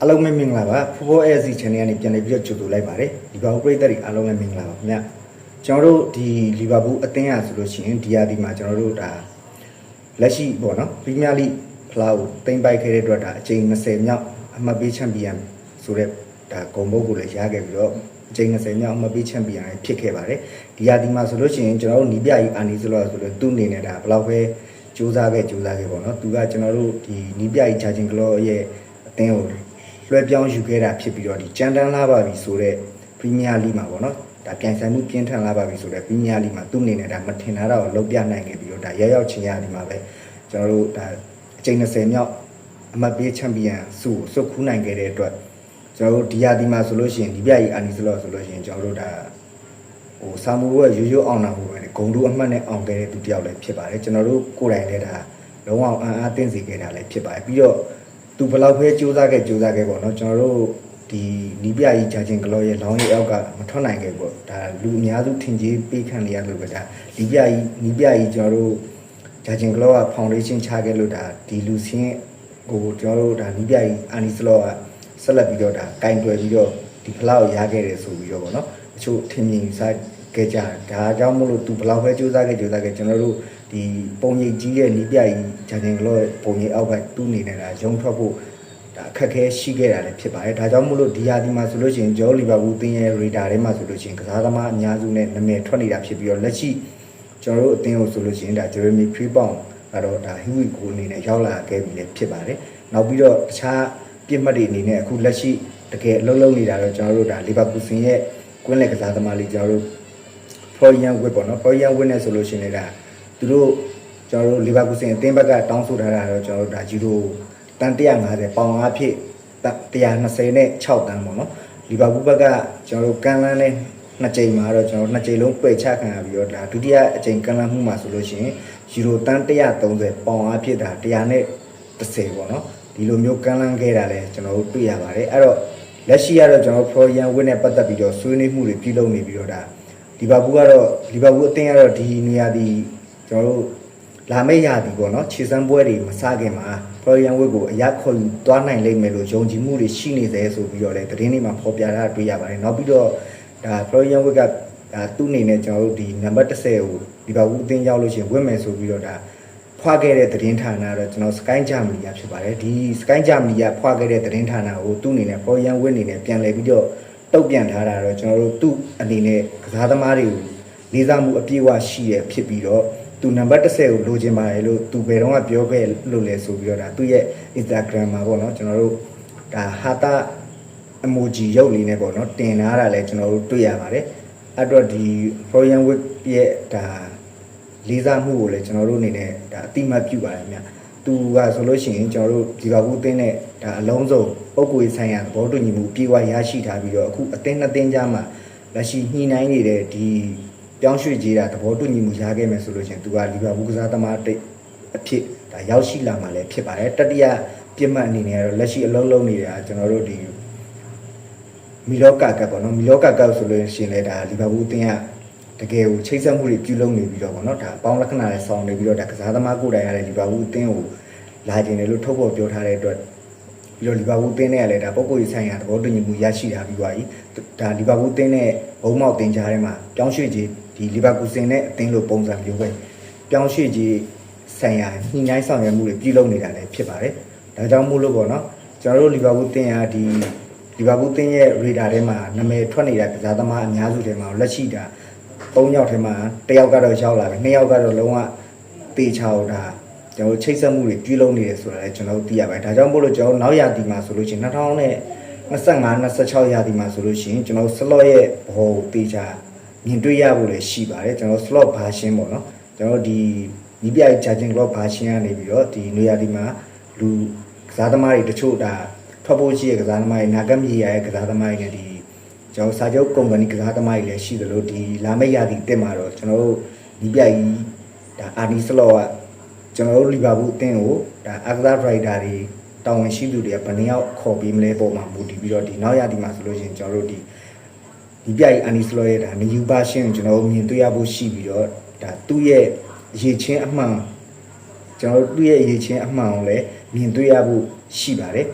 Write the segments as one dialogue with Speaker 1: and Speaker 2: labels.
Speaker 1: အားလုံးပဲမင်္ဂလာပါဖိုးဖိုး ASC channel ကနေပြန်လည်ပြီးတော့ကြိုဆိုလိုက်ပါတယ်လီဗာပူးပရိသတ်တွေအားလုံးလည်းမင်္ဂလာပါခင်ဗျကျွန်တော်တို့ဒီလီဗာပူးအသင်းရဆိုလို့ရှိရင်ဒီယာဒီမှာကျွန်တော်တို့ဒါလက်ရှိပေါ့နော်ပရီးမီးယားလိဖလားကိုတင်ပိုက်ခဲ့တဲ့အတွက်ဒါအချိန်20မြောက်အမှတ်ပေးချန်ပီယံဆိုတဲ့ဒါဂုံဘုတ်ကိုလည်းရခဲ့ပြီးတော့အချိန်20မြောက်အမှတ်ပေးချန်ပီယံလည်းဖြစ်ခဲ့ပါတယ်ဒီယာဒီမှာဆိုလို့ရှိရင်ကျွန်တော်တို့နီးပြကြီးအာနီဆိုလို့ဆိုလို့သူ့အနေနဲ့ဒါဘယ်လောက်ပဲစူးစမ်းခဲ့စူးစမ်းခဲ့ပေါ့နော်သူကကျွန်တော်တို့ဒီနီးပြကြီးချာချင်းကလောရဲ့အသင်းကို လွှဲပြောင်းယူခဲ့တာဖြစ်ပြီးတော့ဒီကြမ်းတမ်းလာပါပြီဆိုတော့ပရီးမီးယားလိမှာပေါ့နော်ဒါပြန်ဆိုင်မှုပြင်းထန်လာပါပြီဆိုတော့ပရီးမီးယားလိမှာသူ့အနေနဲ့ဒါမထင်တာတော့လုံးပြနိုင်ခဲ့ပြီးတော့ဒါရောက်ရောက်ချင်းရဒီမှာပဲကျွန်တော်တို့ဒါအချိန်20မြောက်အမတ်ပေးချန်ပီယံစုကိုစုခူးနိုင်ခဲ့တဲ့အတွက်ကျွန်တော်တို့ဒီယာဒီမှာဆိုလို့ရှိရင်ဒီပြကြီးအာနီစလော့ဆိုလို့ရှိရင်ကျွန်တော်တို့ဒါဟိုဆာမူရဲ့ရိုးရိုးအောင်တာဟိုပဲဂုံတူအမှတ်နဲ့အောင်ခဲ့တဲ့သူတယောက်လည်းဖြစ်ပါတယ်ကျွန်တော်တို့ကိုယ်တိုင်လည်းဒါလုံးဝအံ့အားသင့်စေခဲ့တာလည်းဖြစ်ပါတယ်ပြီးတော့ သူဘယ်လောက်ပဲစူးစမ်းခဲ့စူးစမ်းခဲ့ပေါ့နော်ကျွန်တော်တို့ဒီနီးပြကြီးဂျာချင်းကလောရဲ့လောင်းရဲ့အောက်ကမထွက်နိုင်ခဲ့ပေါ့ဒါလူအများစုထင်ကြီးပေးခံနေရလို့ပဲဒါနီးပြကြီးနီးပြကြီးကျွန်တော်တို့ဂျာချင်းကလောကဖောင်ဒေးရှင်းချခဲ့လို့ဒါဒီလူစင်းကိုကျွန်တော်တို့ဒါနီးပြကြီးအာနီစလောကဆက်လက်ပြီးတော့ဒါကင်တွယ်ပြီးတော့ဒီဖလောက်ရခဲ့တယ်ဆိုပြီးတော့ပေါ့နော်အချို့ထင်မြင်စားခဲ့ကြဒါကြောင့်မို့လို့သူဘယ်လောက်ပဲစူးစမ်းခဲ့စူးစမ်းခဲ့ကျွန်တော်တို့ ဒီပုံရိပ်ကြီးရဲ့နီးပြကြီးဂျာချင်းကလောရဲ့ပုံရိပ်အောက်ကတူးနေနေတာရုံထွက်ဖို့ဒါအခက်အခဲရှိခဲ့တာလည်းဖြစ်ပါတယ်။ဒါကြောင့်မို့လို့ဒီဟာဒီမှာဆိုလို့ရှိရင်ဂျောလီဗာပူးတင်းရဲ့ရေဒါထဲမှာဆိုလို့ရှိရင်ကစားသမားအများစုနဲ့နာမည်ထွက်နေတာဖြစ်ပြီးတော့လက်ရှိကျွန်တော်တို့အသင်းကိုဆိုလို့ရှိရင်ဒါဂျယ်ရမီဖရီပေါင်ကတော့ဒါဟီဝီကိုအနေနဲ့ရောက်လာခဲ့ပြီလည်းဖြစ်ပါတယ်။နောက်ပြီးတော့တခြားပြစ်မှတ်တွေအနေနဲ့အခုလက်ရှိတကယ်အလုံးလုံးနေတာတော့ကျွန်တော်တို့ဒါလီဗာပူးစင်ရဲ့ကွင်းလက်ကစားသမားလေးကျွန်တော်တို့ Florian Witt ပေါ့နော် Florian Witt နဲ့ဆိုလို့ရှိရင်လည်းဒါ သူတို့ကျွန်တော်တို့လီဗာပူးစင်အသင်းဘက်ကတောင်းဆိုထားတာတော့ကျွန်တော်တို့ဒါဂျီရိုတန်150ပေါင်အားဖြင့်120နဲ့6တန်းပေါ့နော်လီဗာပူးဘက်ကကျွန်တော်တို့ကန်လန်းနဲ့နှစ်ကြိမ်မှာတော့ကျွန်တော်တို့နှစ်ကြိမ်လုံးပယ်ချခံရပြီးတော့ဒါဒုတိယအကြိမ်ကန်လန်းမှုမှာဆိုလို့ရှိရင်ဂျီရိုတန်130ပေါင်အားဖြင့်ဒါ100နဲ့30ပေါ့နော်ဒီလိုမျိုးကန်လန်းခဲ့တာလဲကျွန်တော်တို့တွေ့ရပါတယ်အဲ့တော့လက်ရှိကတော့ကျွန်တော် Florian Witt နဲ့ပတ်သက်ပြီးတော့ဆွေးနွေးမှုတွေပြုလုပ်နေပြီးတော့ဒါလီဗာပူးကတော့လီဗာပူးအသင်းကတော့ဒီနေရာဒီ ကျွန်တော်တို့လာမယ့်ရာသီပေါ့နော်ခြေစမ်းပွဲတွေမစခင်မှာဖလော်ရီယန်ဝစ်ကိုအရက်ခေါ်ယူသွားနိုင်လိမ့်မယ်လို့ယုံကြည်မှုတွေရှိနေသေးဆိုပြီးတော့လည်းသတင်းတွေမှာဖော်ပြထားတာတွေ့ရပါတယ်နောက်ပြီးတော့ဒါဖလော်ရီယန်ဝစ်ကဒါသူ့အနေနဲ့ကျွန်တော်တို့ဒီနံပါတ်30ကိုဒီပါဘူးအသင်းရောက်လို့ရှိရင်ဝင့်မယ်ဆိုပြီးတော့ဒါဖွာခဲ့တဲ့သတင်းဌာနတော့ကျွန်တော် Sky Germany ကဖြစ်ပါတယ်ဒီ Sky Germany ကဖွာခဲ့တဲ့သတင်းဌာနကိုသူ့အနေနဲ့ Florian Witt အနေနဲ့ပြန်လည်ပြီးတော့တုတ်ပြန်ထားတာတော့ကျွန်တော်တို့သူ့အနေနဲ့ကစားသမားတွေကိုလေးစားမှုအပြည့်အဝရှိရဖြစ်ပြီးတော့ သူနံပါတ်30ကိုလိုချင်ပါတယ်လို့သူဘယ်တော့မှပြောခဲ့လို့လဲဆိုပြီးတော့ဒါသူ့ရဲ့ Instagram မှာပေါ့နော်ကျွန်တော်တို့ဒါဟာတာ emoji ရုပ်လေးနဲ့ပေါ့နော်တင်ထားတာလဲကျွန်တော်တို့တွေ့ရပါတယ်အဲ့တော့ဒီ Florian Witt ရဲ့ဒါလေးစားမှုကိုလည်းကျွန်တော်တို့အနေနဲ့ဒါအတိမတ်ပြုပါတယ်မြတ်သူကဆိုလို့ရှိရင်ကျွန်တော်တို့ဒီပါဘူးအသင်းနဲ့ဒါအလုံးစုံပုံကိုယ်ဆိုင်ရာသဘောတူညီမှုပြေဝရရှိထားပြီးတော့အခုအသင်းနှစ်သင်းကြားမှာလက်ရှိညှိနှိုင်းနေတဲ့ဒီ ပြောင်းရွှေ့ကြေးတာသဘောတူညီမှုရခဲ့မယ်ဆိုလို့ရှိရင်သူကလီဗာပူးကစားသမားတိတ်အဖြစ်ဒါရောက်ရှိလာမှလည်းဖြစ်ပါတယ်တတိယပြစ်မှတ်အနေနဲ့ကတော့လက်ရှိအလုံးလုံးနေတာကျွန်တော်တို့ဒီမီလောကာကပ်ပေါ့နော်မီလောကာကပ်ဆိုလို့ရှိရင်လည်းဒါလီဗာပူးအသင်းကတကယ်ကိုချိတ်ဆက်မှုတွေပြုလုပ်နေပြီးတော့ပေါ့နော်ဒါအပေါင်းလက္ခဏာတွေဆောင်းနေပြီးတော့ဒါကစားသမားကိုယ်တိုင်ရတဲ့လီဗာပူးအသင်းကိုလာကျင်တယ်လို့ထုတ်ဖော်ပြောထားတဲ့အတွက်ပြီးတော့လီဗာပူးအသင်းနဲ့လည်းဒါပုံကိုယ်ဆိုင်ရာသဘောတူညီမှုရရှိတာပြီးသွားပြီဒါလီဗာပူးအသင်းနဲ့ဘုံမောက်တင်ကြားထဲမှာပြောင်းရွှေ့ခြင်း ဒီလီဗာပူးစင်နဲ့အသင်းလိုပုံစံမျိုးပဲပြောင်းရွှေ့ကြီးဆိုင်ရာညှိနှိုင်းဆောင်ရွက်မှုတွေပြုလုပ်နေတာလည်းဖြစ်ပါတယ်။ဒါကြောင့်မို့လို့ပေါ့နော်ကျွန်တော်တို့လီဗာပူးတင်ဟာဒီလီဗာပူးတင်ရဲ့ရေဒါထဲမှာနာမည်ထွက်နေတဲ့ကစားသမားအများစုထဲမှာလက်ရှိတာ၃ယောက်ထဲမှာတစ်ယောက်ကတော့ရောက်လာပြီနှစ်ယောက်ကတော့လုံးဝတေချာတော့ဒါကျွန်တော်ချိတ်ဆက်မှုတွေပြုလုပ်နေတယ်ဆိုတာလည်းကျွန်တော်တို့သိရပါတယ်။ဒါကြောင့်မို့လို့ကျွန်တော်နောက်ရာသီမှာဆိုလို့ရှိရင်2000နဲ့25 26ရာသီမှာဆိုလို့ရှိရင်ကျွန်တော် slot ရဲ့ဘောတေချာ မြင်တွေ့ရဖို့လည်းရှိပါတယ်ကျွန်တော် slot version ပေါ့နော်ကျွန်တော်ဒီနီးပြ charging clock version ကနေပြီးတော့ဒီနေရာဒီမှာလူကစားသမားတွေတချို့ဒါထွက်ဖို့ရှိတဲ့ကစားသမားတွေနာဂတ်မြေရရဲ့ကစားသမားတွေနဲ့ဒီကျွန်တော်စာချုပ်ကုမ္ပဏီကစားသမားတွေလည်းရှိသလိုဒီလာမယ့်ရာသီတက်မှာတော့ကျွန်တော်တို့နီးပြကြီးဒါအာနီစလော့ကကျွန်တော်တို့လီဗာပူးအသင်းကိုဒါအာကစားဒရိုက်တာတွေတာဝန်ရှိသူတွေကဘယ်နှယောက်ခေါ်ပြီးမလဲပုံမှာမူတည်ပြီးတော့ဒီနောက်ရာသီမှာဆိုလို့ရှိရင်ကျွန်တော်တို့ဒီ ဒီပြိုင်အာနီစလောရဲ့ဒါနယူပါရှင်းကိုကျွန်တော်တို့မြင်တွေ့ရဖို့ရှိပြီးတော့ဒါသူ့ရဲ့ရေချင်းအမှန်ကျွန်တော်တို့သူ့ရဲ့ရေချင်းအမှန်ကိုလည်းမြင်တွေ့ရဖို့ရှိပါတယ်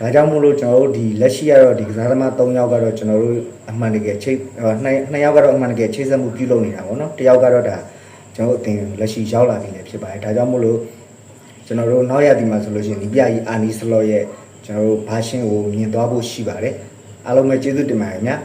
Speaker 1: ဒဒါကြောင့်မို့လို့ကျွန်တော်တို့ဒီလက်ရှိကတော့ဒီကစားသမား3ယောက်ကတော့ကျွန်တော်တို့အမှန်တကယ်ချိတ်နှစ်နှစ်ယောက်ကတော့အမှန်တကယ်ချိတ်ဆက်မှုပြုလုပ်နေတာပေါ့နော်တစ်ယောက်ကတော့ဒါကျွန်တော်တို့အတင်လက်ရှိရောက်လာပြီလည်းဖြစ်ပါတယ်ဒါကြောင့်မို့လို့ကျွန်တော်တို့နောက်ရသည်မှာဆိုလို့ရှိရင်ဒီပြကြီးအာနီစလော့ရဲ့ကျွန်တော်တို့ဘာရှင်းကိုမြင်သွားဖို့ရှိပါတယ်အားလုံးပဲကျေးဇူးတင်ပါတယ်ခင်ဗျာ